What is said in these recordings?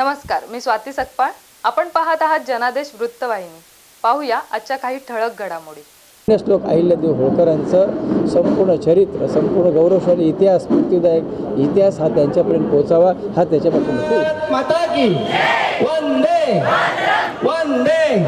नमस्कार मी स्वाती सकपाळ. आपण पाहत आहात जनादेश वृत्तवाहिनी. पाहूया आजच्या काही ठळक घडामोडी. श्लोक अहिल्यादेव होळकरांचं संपूर्ण चरित्र संपूर्ण गौरवशाली इतिहास स्फूर्तिदायक इतिहास हा त्यांच्यापर्यंत पोहोचावा हा त्याच्या पाठीमागे माता की. वंदे. वंदे.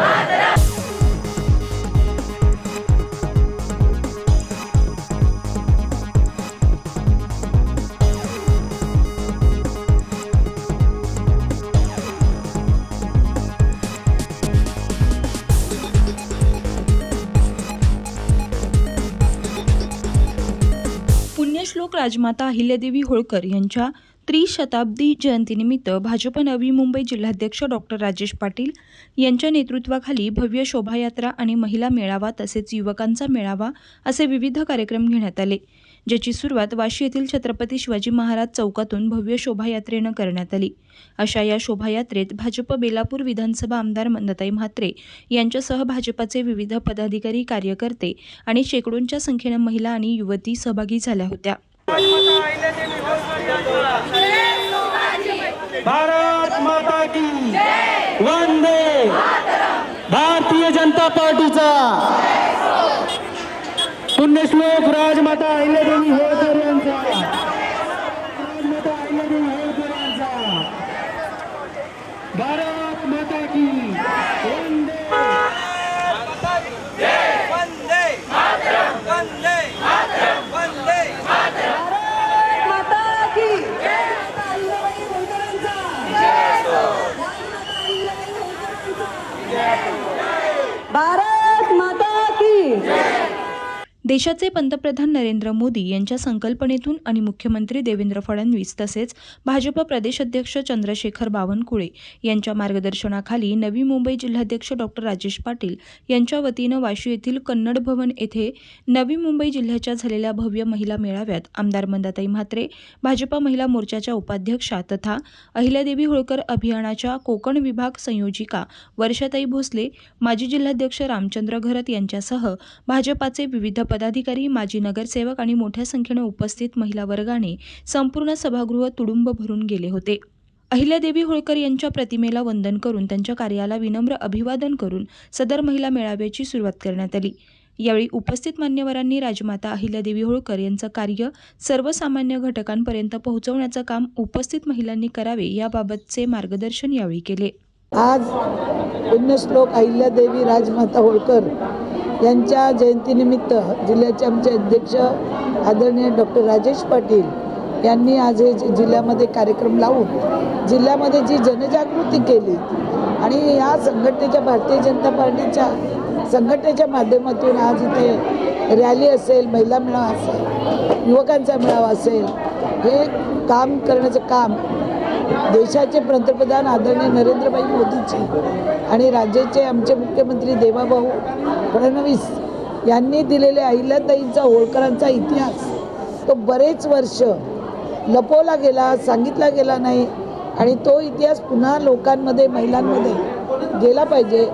श्लोक राजमाता अहिल्यादेवी होळकर यांच्या त्रिशताब्दी जयंतीनिमित्त भाजप नवी मुंबई जिल्हाध्यक्ष डॉक्टर राजेश पाटील यांच्या नेतृत्वाखाली भव्य शोभायात्रा आणि महिला मेळावा तसेच युवकांचा मेळावा असे विविध कार्यक्रम घेण्यात आले. ज्याची सुरुवात वाशी येथील छत्रपती शिवाजी महाराज चौकातून भव्य शोभायात्रेनं करण्यात आली. अशा या शोभायात्रेत भाजप बेलापूर विधानसभा आमदार मंदताई म्हात्रे यांच्यासह भाजपाचे विविध पदाधिकारी कार्यकर्ते आणि शेकडोंच्या संख्येनं महिला आणि युवती सहभागी झाल्या होत्या. भारत माता की वंदे! भारतीय जनता पार्टीचा! पुण्यश्लोक राजमाता अहिल्यादेवी होळकर यांचा राजमाता अहिल्यादेवी होळकर यांचा भारत माता की वंदे भारत माता की देशाचे पंतप्रधान नरेंद्र मोदी यांच्या संकल्पनेतून आणि मुख्यमंत्री देवेंद्र फडणवीस तसेच भाजप प्रदेश अध्यक्ष चंद्रशेखर बावनकुळे यांच्या मार्गदर्शनाखाली नवी मुंबई जिल्हाध्यक्ष डॉक्टर राजेश पाटील यांच्या वतीनं वाशी येथील कन्नड भवन येथे नवी मुंबई जिल्ह्याच्या झालेल्या भव्य महिला मेळाव्यात आमदार मंदाताई म्हात्रे भाजपा महिला मोर्चाच्या उपाध्यक्षा तथा अहिल्यादेवी होळकर अभियानाच्या कोकण विभाग संयोजिका वर्षाताई भोसले माजी जिल्हाध्यक्ष रामचंद्र घरत यांच्यासह भाजपाचे विविध पद पदाधिकारी माजी नगरसेवक आणि मोठ्या संख्येने उपस्थित महिला वर्गाने संपूर्ण सभागृह तुडुंब भरून गेले होते. अहिल्यादेवी होळकर यांच्या प्रतिमेला वंदन करून त्यांच्या कार्याला विनम्र अभिवादन करून सदर महिला मेळाव्याची सुरुवात करण्यात आली. यावेळी उपस्थित मान्यवरांनी राजमाता अहिल्यादेवी होळकर यांचं कार्य सर्वसामान्य घटकांपर्यंत पोहोचवण्याचं काम उपस्थित महिलांनी करावे याबाबतचे मार्गदर्शन यावेळी केले. आज पुण्यश्लोक अहिल्यादेवी राजमाता होळकर यांच्या जयंतीनिमित्त जिल्ह्याचे आमचे अध्यक्ष आदरणीय डॉक्टर राजेश पाटील यांनी आज हे जि- जिल्ह्यामध्ये कार्यक्रम लावून जिल्ह्यामध्ये जी जनजागृती केली आणि या संघटनेच्या भारतीय जनता पार्टीच्या संघटनेच्या माध्यमातून आज इथे रॅली असेल महिला मेळावा असेल युवकांचा मेळावा असेल हे काम करण्याचं काम देशाचे पंतप्रधान आदरणीय नरेंद्रभाई मोदीजी आणि राज्याचे आमचे मुख्यमंत्री देवाभाऊ फडणवीस यांनी दिलेल्या अहिल्याताईंचा होळकरांचा इतिहास तो बरेच वर्ष लपवला गेला सांगितला गेला नाही आणि तो इतिहास पुन्हा लोकांमध्ये महिलांमध्ये गेला पाहिजे.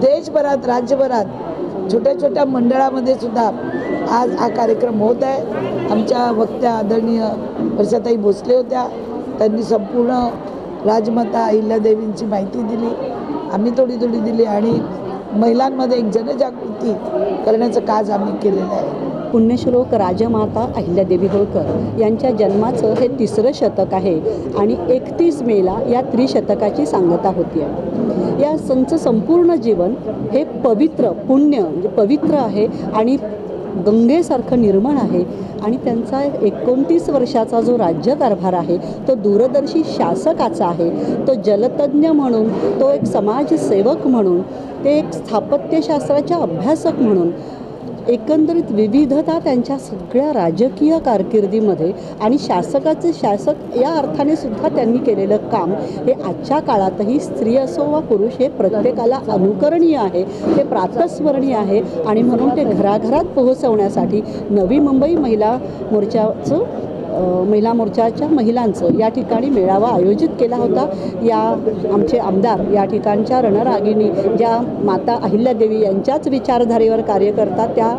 देशभरात राज्यभरात छोट्या छोट्या मंडळामध्ये सुद्धा आज हा कार्यक्रम होत आहे. आमच्या वक्त्या आदरणीय वर्षाताई भोसले होत्या. त्यांनी संपूर्ण राजमाता अहिल्यादेवींची माहिती दिली. आम्ही थोडी थोडी दिली आणि महिलांमध्ये एक जनजागृती करण्याचं काज आम्ही केलेलं आहे. पुण्यश्लोक राजमाता अहिल्यादेवी होळकर यांच्या जन्माचं हे तिसरं शतक आहे आणि एकतीस मेला या त्रिशतकाची सांगता होती आहे या संचं संपूर्ण जीवन हे पवित्र पुण्य म्हणजे पवित्र आहे आणि गंगेसारखं निर्माण आहे आणि त्यांचा एकोणतीस वर्षाचा जो राज्यकारभार आहे तो दूरदर्शी शासकाचा आहे. तो जलतज्ञ म्हणून तो एक समाजसेवक म्हणून ते एक स्थापत्यशास्त्राचे अभ्यासक म्हणून एकंदरीत विविधता त्यांच्या सगळ्या राजकीय कारकिर्दीमध्ये आणि शासकाचे शासक या अर्थाने सुद्धा त्यांनी केलेलं काम हे आजच्या काळातही स्त्री असो वा पुरुष हे प्रत्येकाला अनुकरणीय आहे ते प्रातस्मरणीय आहे आणि म्हणून ते घराघरात पोहोचवण्यासाठी नवी मुंबई महिला मोर्चाचं महिला मोर्चाच्या महिलांचं या ठिकाणी मेळावा आयोजित केला होता. या आमचे आमदार या ठिकाणच्या रणरागिणी ज्या माता अहिल्यादेवी यांच्याच विचारधारेवर कार्य करतात त्या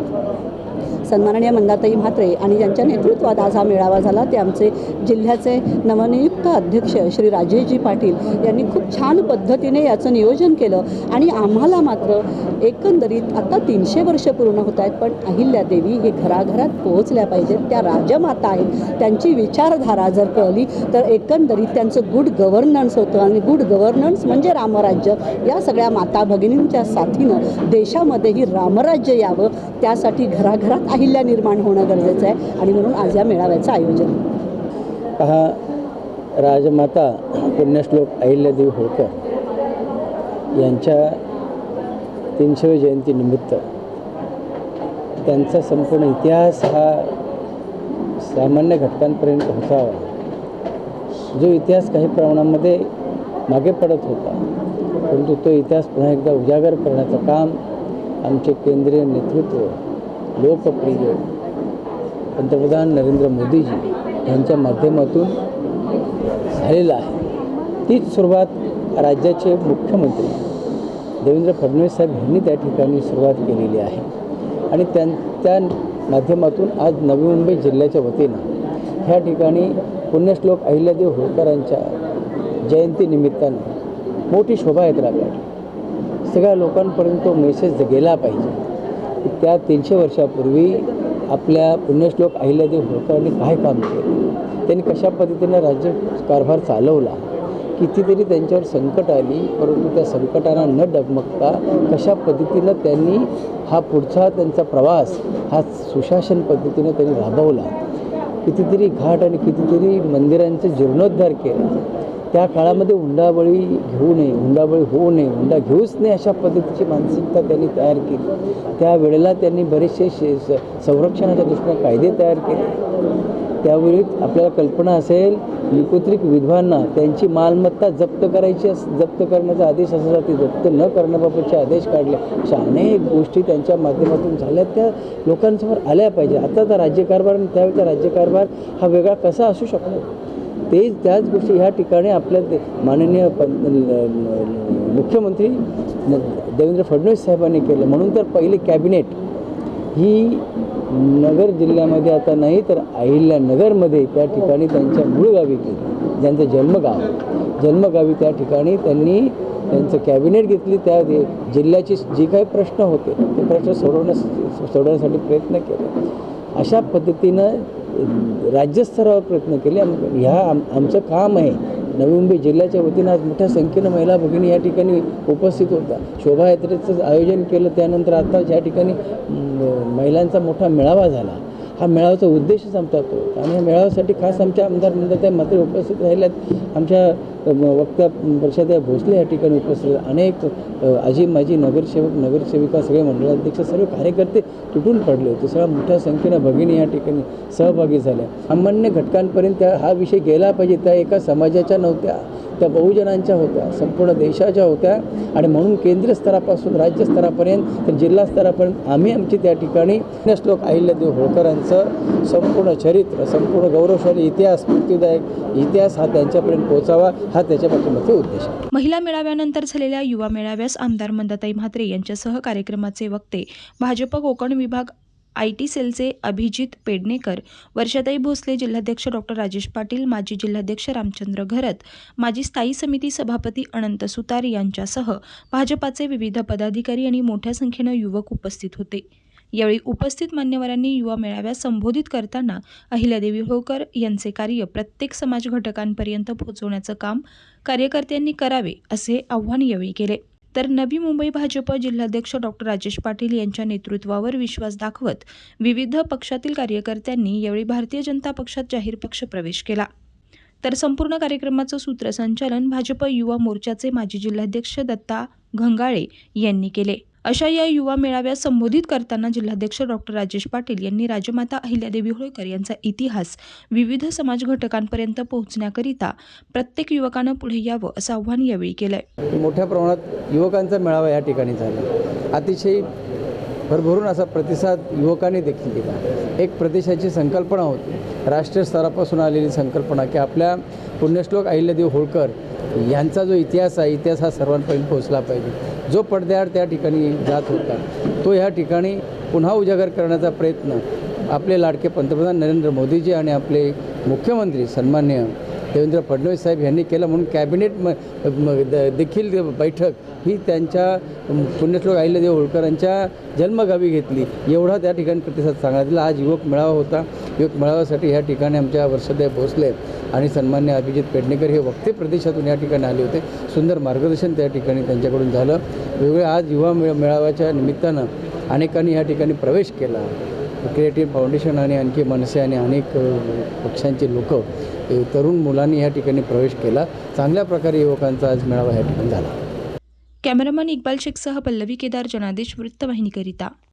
सन्माननीय मंदाताई म्हात्रे आणि ज्यांच्या नेतृत्वात आज हा मेळावा झाला ते आमचे जिल्ह्याचे नवनियुक्त अध्यक्ष श्री राजेशजी पाटील यांनी खूप छान पद्धतीने याचं नियोजन केलं. आणि आम्हाला मात्र एकंदरीत आता तीनशे वर्ष पूर्ण होत आहेत पण अहिल्यादेवी हे घराघरात पोहोचल्या पाहिजेत. त्या राजमाता आहेत त्यांची विचारधारा जर कळली तर एकंदरीत त्यांचं गुड गव्हर्नन्स होतं. आणि गुड गव्हर्नन्स म्हणजे रामराज्य. या सगळ्या माता भगिनींच्या साथीनं देशामध्येही रामराज्य यावं त्यासाठी घराघरात आहे. अहिल्या निर्माण होणं गरजेचं आहे आणि म्हणून आज या मेळाव्याचं आयोजन. पहा राजमाता पुण्यश्लोक अहिल्यादेवी होळकर यांच्या तीनशे जयंतीनिमित्त त्यांचा संपूर्ण इतिहास हा सामान्य घटकांपर्यंत पोहोचावा. जो इतिहास काही प्रमाणामध्ये मागे पडत होता परंतु तो इतिहास पुन्हा एकदा उजागर करण्याचं काम आमचे केंद्रीय नेतृत्व लोकप्रिय पंतप्रधान नरेंद्र मोदीजी यांच्या माध्यमातून झालेलं आहे. तीच सुरुवात राज्याचे मुख्यमंत्री देवेंद्र फडणवीस साहेब यांनी त्या ठिकाणी सुरुवात केलेली आहे. आणि त्यां त्या माध्यमातून आज नवी मुंबई जिल्ह्याच्या वतीनं ह्या ठिकाणी पुण्यश्लोक अहिल्यादेव होळकरांच्या जयंतीनिमित्तानं मोठी शोभायात्रा काढली सगळ्या लोकांपर्यंत तो मेसेज गेला पाहिजे. त्या तीनशे वर्षापूर्वी आपल्या पुण्यश्लोक अहिल्यादेव होळकरांनी काय काम केलं? त्यांनी कशा पद्धतीनं राज्य कारभार चालवला? कितीतरी त्यांच्यावर संकट आली परंतु त्या संकटांना न डगमगता कशा पद्धतीनं त्यांनी हा पुढचा त्यांचा प्रवास हा सुशासन पद्धतीनं त्यांनी राबवला? कितीतरी घाट आणि कितीतरी मंदिरांचं जीर्णोद्धार केला? त्या काळामध्ये हुंडाबळी घेऊ नये हुंडाबळी होऊ नये हुंडा घेऊच नये अशा पद्धतीची मानसिकता त्यांनी तयार केली. त्यावेळेला त्यांनी बरेचसे शे स- संरक्षणाच्या दृष्टीने कायदे तयार केले. त्यावेळी आपल्याला कल्पना असेल निपुत्रिक विधवांना त्यांची मालमत्ता जप्त करायची जप्त करण्याचा आदेश असला ते जप्त न करण्याबाबतचे आदेश काढले. अशा अनेक गोष्टी त्यांच्या माध्यमातून झाल्या त्या लोकांसमोर आल्या पाहिजे. आता तर राज्यकारभार आणि त्यावेळेचा राज्यकारभार हा वेगळा कसा असू शकतो? तेच त्याच गोष्टी ह्या ठिकाणी आपल्या माननीय मुख्यमंत्री देवेंद्र फडणवीस साहेबांनी केलं. म्हणून तर पहिले कॅबिनेट ही नगर जिल्ह्यामध्ये आता नाही तर अहिल्यानगरमध्ये त्या ठिकाणी त्यांच्या मूळ गावी केली ज्यांचं जन्मगाव जन्मगावी त्या ठिकाणी त्यांनी त्यांचं कॅबिनेट घेतली. त्या दे- जिल्ह्याचे जे काही प्रश्न होते ते प्रश्न सोडवण्यास सोडवण्यासाठी प्रयत्न केले. अशा पद्धतीनं राज्यस्तरावर प्रयत्न केले ह्या आम आमचं काम आहे. नवी मुंबई जिल्ह्याच्या वतीनं आज मोठ्या संख्येनं महिला भगिनी या ठिकाणी उपस्थित होता शोभायात्रेचं आयोजन केलं. त्यानंतर आता ज्या ठिकाणी महिलांचा मोठा मेळावा झाला. हा मेळाव्याचा उद्देश आमचा तो. आणि या मेळाव्यासाठी खास आमच्या आमदार मंडळात मात्र उपस्थित राहिल्यात आमच्या वक्त्या वक्ता भोसले या ठिकाणी उपस्थित अनेक आजी माजी नगरसेवक नगरसेविका सगळे मंडळाध्यक्ष सर्व कार्यकर्ते तुटून पडले होते. सगळ्या मोठ्या संख्येनं भगिनी या ठिकाणी सहभागी झाल्या. सामान्य घटकांपर्यंत त्या हा विषय गेला पाहिजे त्या एका समाजाच्या नव्हत्या. त्या बहुजनांच्या होत्या संपूर्ण देशाच्या होत्या आणि म्हणून केंद्र स्तरापासून राज्य स्तरापर्यंत तर जिल्हा स्तरापर्यंत आम्ही आमची त्या ठिकाणी श्लोक अहिल्यादेव होळकरांचं संपूर्ण चरित्र संपूर्ण गौरवशाली इतिहास मृत्यूदायक इतिहास हा त्यांच्यापर्यंत पोहोचावा हा त्याच्या पाठिंबाचा उद्देश आहे. महिला मेळाव्यानंतर झालेल्या युवा मेळाव्यास आमदार मंदाताई म्हात्रे यांच्यासह कार्यक्रमाचे वक्ते भाजप कोकण विभाग आय टी सेलचे अभिजित पेडणेकर वर्षाताई भोसले जिल्हाध्यक्ष डॉक्टर राजेश पाटील माजी जिल्हाध्यक्ष रामचंद्र घरत माजी स्थायी समिती सभापती अनंत सुतार यांच्यासह भाजपाचे विविध पदाधिकारी आणि मोठ्या संख्येनं युवक उपस्थित होते. यावेळी उपस्थित मान्यवरांनी युवा मेळाव्यास संबोधित करताना अहिल्यादेवी होळकर यांचे कार्य प्रत्येक समाज घटकांपर्यंत पोहोचवण्याचं काम कार्यकर्त्यांनी करावे असे आव्हान यावेळी केले. तर नवी मुंबई भाजप जिल्हाध्यक्ष डॉक्टर राजेश पाटील यांच्या नेतृत्वावर विश्वास दाखवत विविध पक्षातील कार्यकर्त्यांनी यावेळी भारतीय जनता पक्षात जाहीर पक्ष प्रवेश केला. तर संपूर्ण कार्यक्रमाचं सूत्रसंचालन भाजप युवा मोर्चाचे माजी जिल्हाध्यक्ष दत्ता घंगाळे यांनी केले. अशा या युवा मेळाव्यास संबोधित करताना जिल्हाध्यक्ष डॉक्टर राजेश पाटील यांनी राजमाता अहिल्यादेवी होळकर यांचा इतिहास विविध समाज घटकांपर्यंत पोहोचण्याकरिता प्रत्येक युवकानं पुढे यावं असं आव्हान यावेळी केलंय. मोठ्या प्रमाणात युवकांचा मेळावा या ठिकाणी झाला. अतिशय भरभरून असा प्रतिसाद युवकांनी देखील दिला. एक प्रदेशाची संकल्पना होती. राष्ट्रीय स्तरापासून आलेली संकल्पना की आपल्या पुण्यश्लोक अहिल्यादेव होळकर यांचा जो इतिहास आहे इतिहास हा सर्वांपर्यंत पोहोचला पाहिजे. जो पडद्याआड त्या ठिकाणी जात होता तो ह्या ठिकाणी पुन्हा उजागर करण्याचा प्रयत्न आपले लाडके पंतप्रधान नरेंद्र मोदीजी आणि आपले मुख्यमंत्री सन्मान्य देवेंद्र फडणवीस साहेब यांनी केलं म्हणून कॅबिनेट म द- देखील बैठक ही त्यांच्या म, पुण्यश्लोक अहिल्यादेव होळकरांच्या जन्मगावी घेतली. एवढा त्या ठिकाणी प्रतिसाद सांगण्यात आला आज युवक मेळावा होता. युवक मेळाव्यासाठी ह्या ठिकाणी आमच्या वर्षदेव भोसले आणि सन्मान्य अभिजित पेडणेकर हे वक्ते प्रदेशातून या ठिकाणी आले होते. सुंदर मार्गदर्शन त्या ठिकाणी त्यांच्याकडून झालं. वेगवेगळ्या आज युवा मेळ मेळाव्याच्या निमित्तानं अनेकांनी या ठिकाणी प्रवेश केला. क्रिएटिव्ह फाउंडेशन आणि आणखी मनसे आणि अनेक पक्षांचे लोक तरुण मुलांनी या ठिकाणी प्रवेश केला. चांगल्या प्रकारे युवकांचा आज मेळावा या ठिकाणी झाला. कॅमेरामन इक्बाल शेखसह पल्लवी केदार जनादेश वृत्तवाहिनीकरिता.